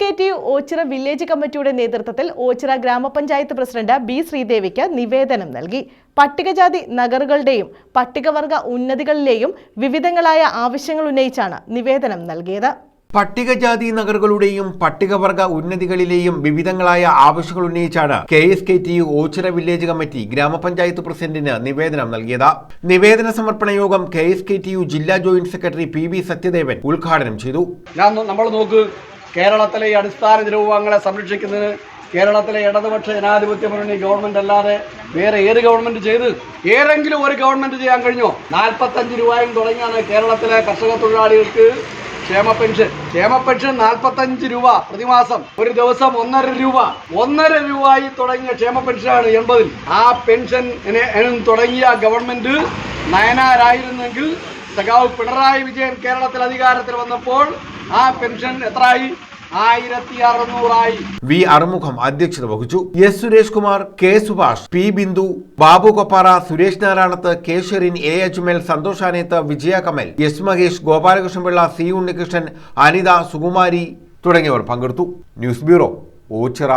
K T Ochira village കമ്മിറ്റിയുടെ നേതൃത്വത്തിൽ ഓച്ചിറ ഗ്രാമപഞ്ചായത്ത് പ്രസിഡന്റ് ബി ശ്രീദേവിക്ക് നിവേദനം നൽകി. പട്ടികജാതി നഗറുകളുടെയും പട്ടികവർഗ ഉന്നതികളിലെയും വിവിധങ്ങളായ ആവശ്യങ്ങൾ ഉന്നയിച്ചാണ് നിവേദനം നൽകിയത്. പട്ടികജാതി നഗറുകളുടെയും പട്ടികവർഗ ഉന്നതികളിലെയും വിവിധങ്ങളായ ആവശ്യങ്ങൾ ഉന്നയിച്ചാണ് K S K T U Ochira village committee ഗ്രാമപഞ്ചായത്ത് പ്രസിഡന്റിന് നിവേദനം നൽകിയത്. നിവേദന സമർപ്പണ യോഗം K S K T U ജില്ലാ joint secretary P V Sathyadevan ഉദ്ഘാടനം ചെയ്തു. ഞാൻ നമ്മൾ നോക്ക് കേരളത്തിലെ ഈ അടിസ്ഥാന നിരൂപങ്ങളെ സംരക്ഷിക്കുന്നതിന് കേരളത്തിലെ ഇടതുപക്ഷ ജനാധിപത്യ മുന്നണി ഗവൺമെന്റ് അല്ലാതെ വേറെ ഏത് ഗവൺമെന്റ് ചെയ്ത് ഏതെങ്കിലും ഒരു ഗവൺമെന്റ് ചെയ്യാൻ കഴിഞ്ഞോ? നാൽപ്പത്തഞ്ച് രൂപയും തുടങ്ങിയാണ് കേരളത്തിലെ കർഷക തൊഴിലാളികൾക്ക് ക്ഷേമ പെൻഷൻ. ക്ഷേമ പെൻഷൻ നാൽപ്പത്തഞ്ച് രൂപ പ്രതിമാസം. ഒരു ദിവസം ഒന്നര രൂപ. ഒന്നര രൂപയിൽ തുടങ്ങിയ ക്ഷേമ പെൻഷനാണ് എൺപതിൽ. ആ പെൻഷൻ തുടങ്ങിയ ഗവൺമെന്റ് നയനാരായിരുന്നെങ്കിൽ സഖാവ് പിണറായി വിജയൻ കേരളത്തിൽ അധികാരത്തിൽ വന്നപ്പോൾ ആ പെൻഷൻ എത്രയായി? വി അറുമുഖം അധ്യക്ഷത വഹിച്ചു. S Suresh Kumar K Subhash P Bindu Babu Koppara Suresh Narayanath K Sherin A Ajmal Santhosh Aneth Vijaya Kamal S Mahesh Gopalakrishnapillai C Unnikrishnan Anitha Sukumari തുടങ്ങിയവർ പങ്കെടുത്തു. News bureau Ochira.